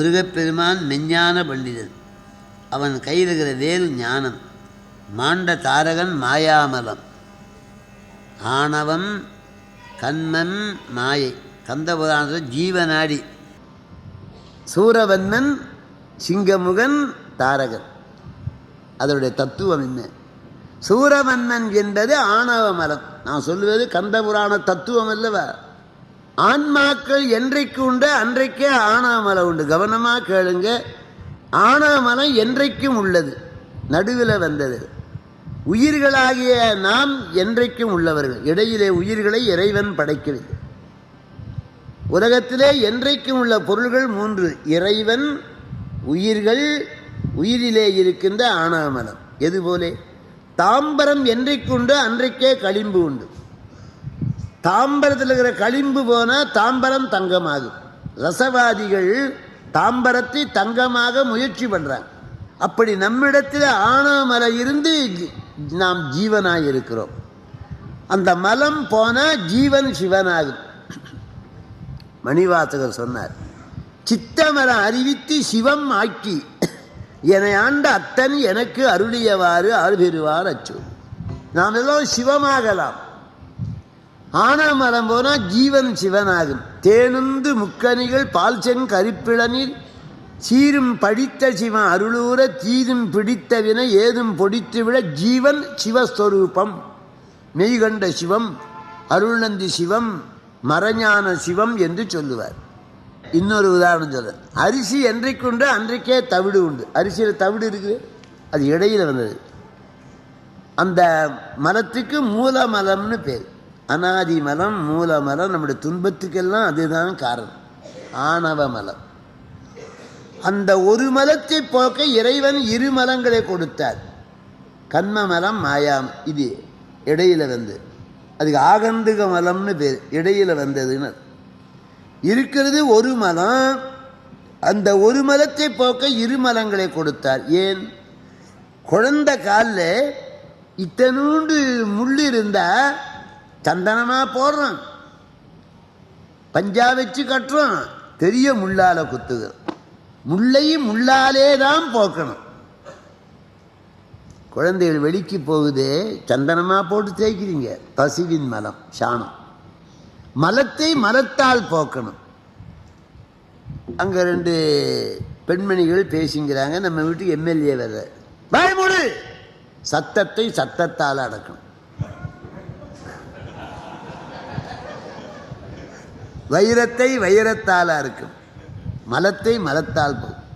முருகப்பெருமான் மெஞ்ஞான பண்டிதன். அவன் கையிலுகிற வேல் ஞானம் மாண்ட தாரகன் மாயாமலம். ஆணவம் கண்மன் மாயை கந்தபுராணத்தில் ஜீவநாடி. சூரவன்மன் சிங்கமுகன் தாரகன். அதனுடைய தத்துவம் என்ன? சூரவன்மன் என்பது ஆணவ மலம் நான் சொல்லுவது கந்தபுராண தத்துவம் அல்லவா? ஆன்மாக்கள் என்றைக்கு உண்டு அன்றைக்கே ஆனாமலை உண்டு. கவனமாக கேளுங்க. ஆனாமலை என்றைக்கும் உள்ளது. நடுவில் வந்தது. உயிர்களாகிய நாம் என்றைக்கும் உள்ளவர்கள். இடையிலே உயிர்களை இறைவன் படைக்கிறது. உலகத்திலே என்றைக்கும் உள்ள பொருள்கள் மூன்று. இறைவன் உயிர்கள் உயிரிலே இருக்கின்ற ஆனாமலம் எதுபோலே தாம்பரம் என்றைக்கு உண்டு அன்றைக்கே களிம்பு உண்டு. தாம்பரத்தில் இருக்கிற களிம்பு போனால் தாம்பரம் தங்கமாகும் ரசவாதிகள் தாம்பரத்தை தங்கமாக முயற்சி பண்ணுறாங்க அப்படி நம்மிடத்தில் ஆணவமலை இருந்து ஜி- நாம் ஜீவனாக இருக்கிறோம். அந்த மலம் போனால் ஜீவன் சிவனாகும். மணிவாசகர் சொன்னார் சித்தமரம் அறிவித்து சிவம் ஆக்கி என்னை ஆண்ட அத்தன் எனக்கு அருளியவாறு அருபெறுவார் அச்சு நாம் எல்லாம் சிவமாகலாம். ஆனமரம் போனால் ஜீவன் சிவனாகும். தேனுந்து முக்கணிகள் பால் செங்கரிப்பிளனில் சீரும் படித்த சிவன் அருளூர தீதும் பிடித்த வினை ஏதும் பொடித்து விட ஜீவன் சிவஸ்வரூபம். மெய்கண்ட சிவம் அருள்நந்தி சிவம் மரஞான சிவம் என்று சொல்லுவார். இன்னொரு உதாரணம் சொல்ல அரிசி என்றைக்குண்டு அன்றைக்கே தவிடு உண்டு. அரிசியில் தவிடு இருக்குது. அது இடையில் வந்தது. அந்த மரத்துக்கு மூலமலம்னு பேர். அனாதி மலம் மூலமலம் நம்முடைய துன்பத்துக்கெல்லாம் அதுதான் காரணம். ஆணவ மலம். அந்த ஒரு மலத்தை போக்க இறைவன் இரு மலங்களை கொடுத்தார். கண்ம மலம் மாயாம். இது இடையில வந்து. அதுக்கு ஆகந்துக மலம்னு பேர். இடையில வந்ததுன்னு இருக்கிறது ஒரு மலம். அந்த ஒரு மலத்தை போக்க இரு மலங்களை கொடுத்தார். ஏன்? குழந்தை காலில் இத்தனூண்டு முள் இருந்தால் சந்தனமாக போடுறோம் பஞ்சா வச்சு கட்டுறோம் பெரிய முள்ளால குத்துகிறோம் முள்ளையும் முள்ளாலே தான் போக்கணும். குழந்தைகள் வெளிக்கு போகுதே சந்தனமாக போட்டு தேய்க்கிறீங்க. பசுவின் மலம் சாணம். மலத்தை மலத்தால் போக்கணும். அங்கே ரெண்டு பெண்மணிகள் பேசிங்கிறாங்க. நம்ம வீட்டுக்கு எம்எல்ஏ வர்ற வாய் சத்தத்தை சத்தத்தால் அடக்கணும். வைரத்தை வைரத்தால் அறுக்கும் மலத்தை மலத்தால் போகும்.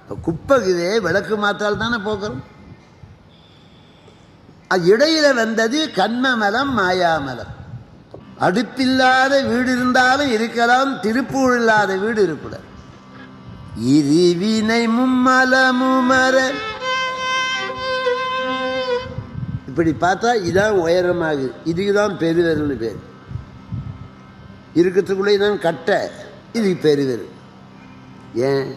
இப்போ குப்பைக்குதே விளக்கு மாத்தால் தானே போக்குறோம்? அது இடையில வந்தது கண்ம மலம் மாயாமலம். அடுப்பில்லாத வீடு இருந்தாலும் இருக்கலாம் திருப்பூர் இல்லாத வீடு இருக்கக்கூடாது. இருவினை மும்மலமுமர இப்படி பார்த்தா இதான் உயரமாகுது. இதுக்கு தான் பெருவிரல்னு பேர். இருக்கிறதுக்குள்ளே தான் கட்டை இது பெருவிரல் ஏன்?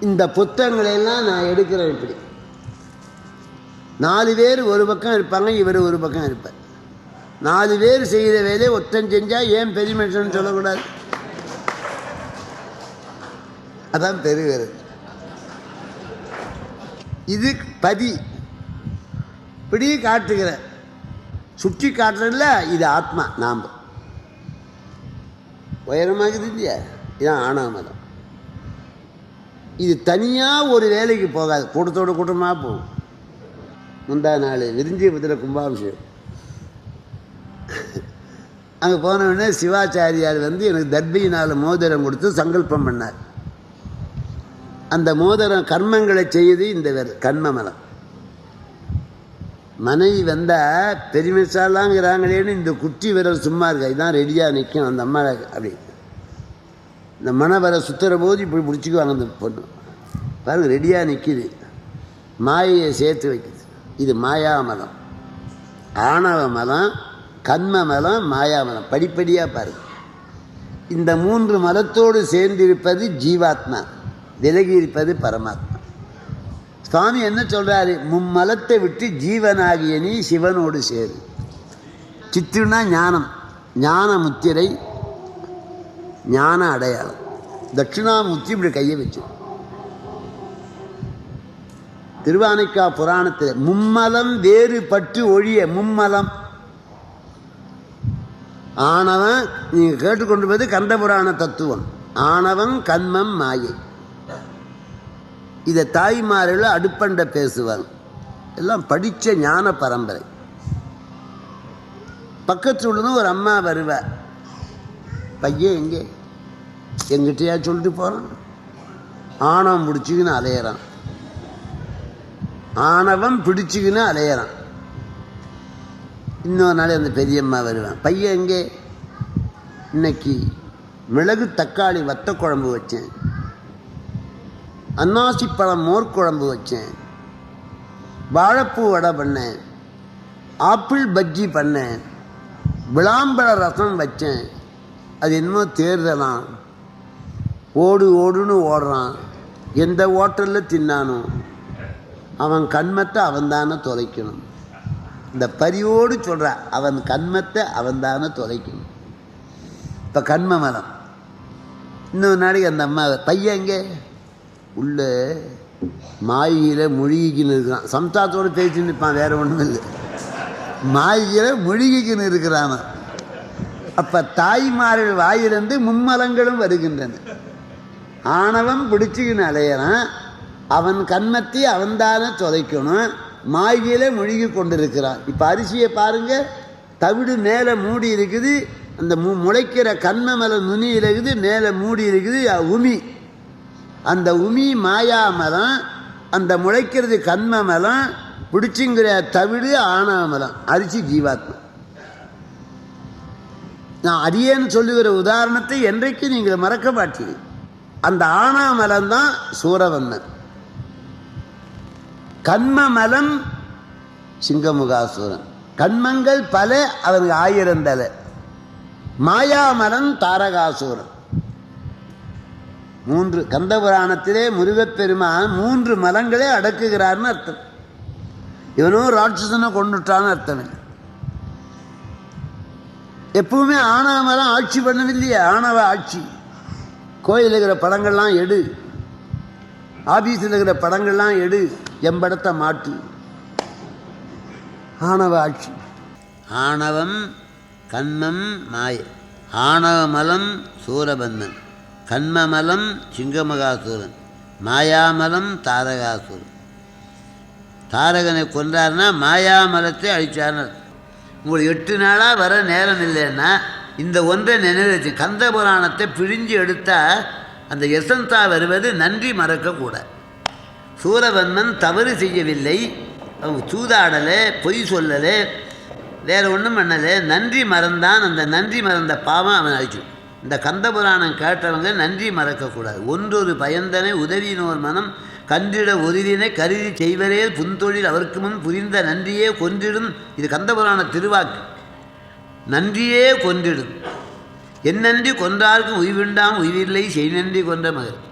இந்த புத்தகங்களை எல்லாம் நான் எடுக்கிறேன் இப்படி. நாலு பேர் ஒரு பக்கம் இருப்பாங்க இவர் ஒரு பக்கம் இருப்பார். நாலு பேர் செய்கிற வேலையை ஒத்தன் செஞ்சால் ஏன் பெரிய மனுஷன் சொல்லக்கூடாது? அதான் பெருகிறது இது பதி. இப்படி காட்டுகிற. சுற்றி காட்டுறதில்ல இது ஆத்மா நாம். உயரமாகுது இல்லையா இதான் ஆணவமதம் இது தனியாக ஒரு வேலைக்கு போகாது. கூட்டத்தோட கூட்டமாக போகும். முந்தா நாள் விருஞ்சிபுரத்தில் கும்பாபிஷேகம். அங்கே போன உடனே சிவாச்சாரியார் வந்து எனக்கு தர்பியினால் மோதிரம் கொடுத்து சங்கல்பம் பண்ணார். அந்த மோதிரம் கர்மங்களை செய்யுது இந்த கர்ம மலம் மனைவி வந்தால் பெருமிசாலாங்கிறாங்களேன்னு இந்த குட்டி விரல் சும்மா இருக்கா? இதான் ரெடியாக நிற்கும் அந்த அம்மா அப்படி. இந்த மன வர சுற்றுற போது இப்படி பிடிச்சிக்குவாங்க அந்த பொண்ணு. பாருங்க ரெடியாக நிற்கிது மாயையை சேர்த்து வைக்குது. இது மாயாமலம் ஆணவ மலம் கண்ம மலம் மாயாமலம் படிப்படியாக பாருங்க. இந்த மூன்று மலத்தோடு சேர்ந்திருப்பது ஜீவாத்மா. விலகி இருப்பது பரமாத்மா. சுவாமி என்ன சொல்கிறாரு மும்மலத்தை விட்டு ஜீவனாகிய நீ சிவனோடு சேரு. சித்துனா ஞானம் ஞான முத்திரை ஞான அடையாளம். தட்சிணாமூர்த்தி இப்படி கையை வச்சு. திருவானைக்கா புராணத்தில் மும்மலம் வேறு பற்று ஒழிய மும்மலம். ஆணவன் நீங்கள் கேட்டுக்கொண்டு போது கந்த புராண தத்துவம். ஆணவன் கண்மம் மாயை. இதை தாய்மார்கள் அடுப்பண்ட பேசுவாங்க. எல்லாம் படித்த ஞான பரம்பரை. பக்கத்தில் உள்ளதும் ஒரு அம்மா வருவார் பையன் எங்கே? எங்கிட்டயா சொல்லிட்டு போகிறான் ஆணவம் பிடிச்சிக்கின்னு அலையிறான். ஆணவம் பிடிச்சிக்கின்னு அலையிறான். இன்னொரு நாள் அந்த பெரியம்மா வருவான் பையன் எங்கே? இன்னைக்கு மிளகு தக்காளி வத்த குழம்பு வச்சேன். அன்னாசிப்பழம் மோர் குழம்பு வச்சேன். வாழைப்பூ வடை பண்ணேன். ஆப்பிள் பஜ்ஜி பண்ணேன். விளாம்பழ ரசம் வச்சேன். அது என்னமோ தேர்தலாம். ஓடு ஓடுன்னு ஓடுறான். எந்த ஹோட்டலில் தின்னானோ. அவன் கண்மத்தை அவன்தானே தொலைக்கணும். இந்த பரிவோடு சொல்கிற அவன் கண்மத்தை அவன் தானே தொலைக்கணும். இப்போ கண்ம மரம். இன்னொரு நாளைக்கு அந்த அம்மா பையன் எங்கே? உள்ள மாயில மொழிகின்னு இருக்கிறான் சம்சாரத்தோடு தேய்ச்சி இருப்பான் வேறு ஒன்றும் இல்லை. மாயில மொழிகின்னு இருக்கிறான் அப்போ தாய்மார்கள் வாயிலிருந்து மும்மலங்களும் வருகின்றன. ஆணவம் பிடிச்சிக்கின்னு அலையிறான். அவன் கண்மத்தை அவன்தானே தொலைக்கணும் மாயில முழுகி கொண்டிருக்கிறான். இப்போ அரிசியை பாருங்கள் தவிடு மேலே மூடி இருக்குது அந்த மு முளைக்கிற கண்ம மேலே நுனி இருக்குது. மேலே மூடி இருக்குது உமி. அந்த உமி மாயா மரம் அந்த முளைக்கிறது கண்ம மலம் பிடிச்சிங்கிற தவிடு ஆனாமலம் அரிசி ஜீவாத்மா. நான் அடியேன்னு சொல்லுகிற உதாரணத்தை என்றைக்கு நீங்கள் மறக்க மாட்டீங்க அந்த ஆனாமலம் தான் சூரவண்ணன் கண்மமலம் சிங்கமுகாசுரன். கண்மங்கள் பல அவனுக்கு ஆயிரம் தலை. மாயாமலம் தாரகாசூரன். மூன்று கந்தபுராணத்திலே முருகப்பெருமான் மூன்று மலங்களே அடக்குகிறார்னு அர்த்தம். இவனும் ராட்சசனை கொண்டுட்டான்னு அர்த்தம். இல்லை. எப்பவுமே ஆணவமரம் ஆட்சி பண்ணவில்லையே ஆணவ ஆட்சி. கோயில் இருக்கிற படங்கள்லாம் எடு. ஆபீஸில் இருக்கிற படங்கள்லாம் எடு எம்படத்தை மாட்டு. ஆணவ ஆட்சி. ஆணவம் கண்மம் மாய. ஆணவமலம் சூரபந்தன் கண்மமலம் சிங்கமகாசுரன் மாயாமலம் தாரகாசுரன். தாரகனை கொன்றார்னா மாயாமலத்தை அழிச்சார்னு உங்களுக்கு எட்டு நாளாக வர நேரம் இல்லைன்னா இந்த ஒன்றை நினைவு வச்சு கந்த புராணத்தை பிழிஞ்சு எடுத்தால் அந்த எசந்தா வருவது நன்றி மறக்கக்கூடாது. சூரவன்மன் தவறு செய்யவில்லை. அவங்க சூதாடலை பொய் சொல்லலை வேறு ஒன்றும் பண்ணலை. நன்றி மறந்தான். அந்த நன்றி மறந்த பாவம் அவன் அழிச்சு இந்த கந்த புராணம் கேட்டவங்க நன்றி மறக்கக்கூடாது. ஒன்றொரு பயந்தனை உதவியினோர் மனம் கன்றிட ஒருவினை கருதி செய்வரே புன்தொழில் அவருக்கு முன் புரிந்த நன்றியே கொன்றிடும். இது கந்த புராண திருவாக்கு. நன்றியே கொன்றிடும். என் நன்றி கொன்றார்க்கும் உய்விண்டாம் உய்வில்லை செய் நன்றி கொன்ற மகர்.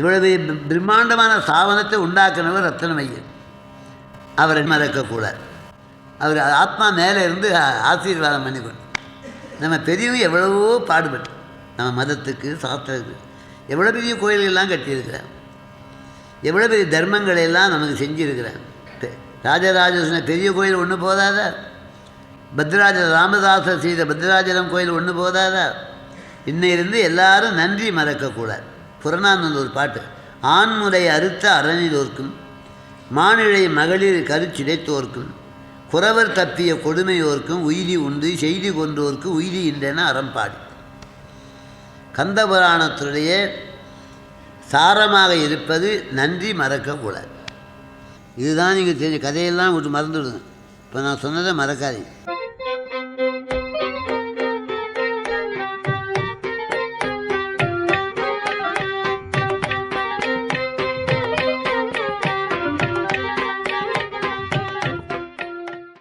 இவ்வளவு பிரம்மாண்டமான சாவனத்தை உண்டாக்குனவர் ரத்தனமையர் அவரை மறக்கக்கூடாது. அவர் ஆத்மா மேலே இருந்து ஆசீர்வாதம் பண்ணிக்கொண்டு. நம்ம பெரியவங்க எவ்வளவோ பாடுபட்டு நம்ம மதத்துக்கு சாஸ்திரத்துக்கு எவ்வளோ பெரிய கோயில்கள்லாம் கட்டியிருக்கிறாங்க எவ்வளோ பெரிய தர்மங்களை எல்லாம் நமக்கு செஞ்சுருக்கிறேன் பெ- ராஜராஜ பெரிய கோயில் ஒன்று போதாதா? பத்ராஜ ராமதாசர் செய்த பத்ராஜலம் கோயில் ஒன்று போதாதா? இருந்து எல்லாரும் நன்றி மறக்கக்கூடாது. புறநானந்த ஒரு பாட்டு ஆண்முறை அறுத்த அறநிலோர்க்கும் மானிழை மகளிர் கருச்சிடைத்தோர்க்கும் குறவர் தப்பிய கொடுமையோர்க்கும் உயிரி உண்டு செய்தி கொண்டோர்க்கு உயிரி இன்றென அறம்பாடு. கந்தபுராணத்துடைய சாரமாக இருப்பது நன்றி மறக்கக்கூடாது இதுதான் நீங்கள் தெரிஞ்ச கதையெல்லாம் விட்டு மறந்துவிடுங்க இப்போ நான் சொன்னதை மறக்காதீங்க.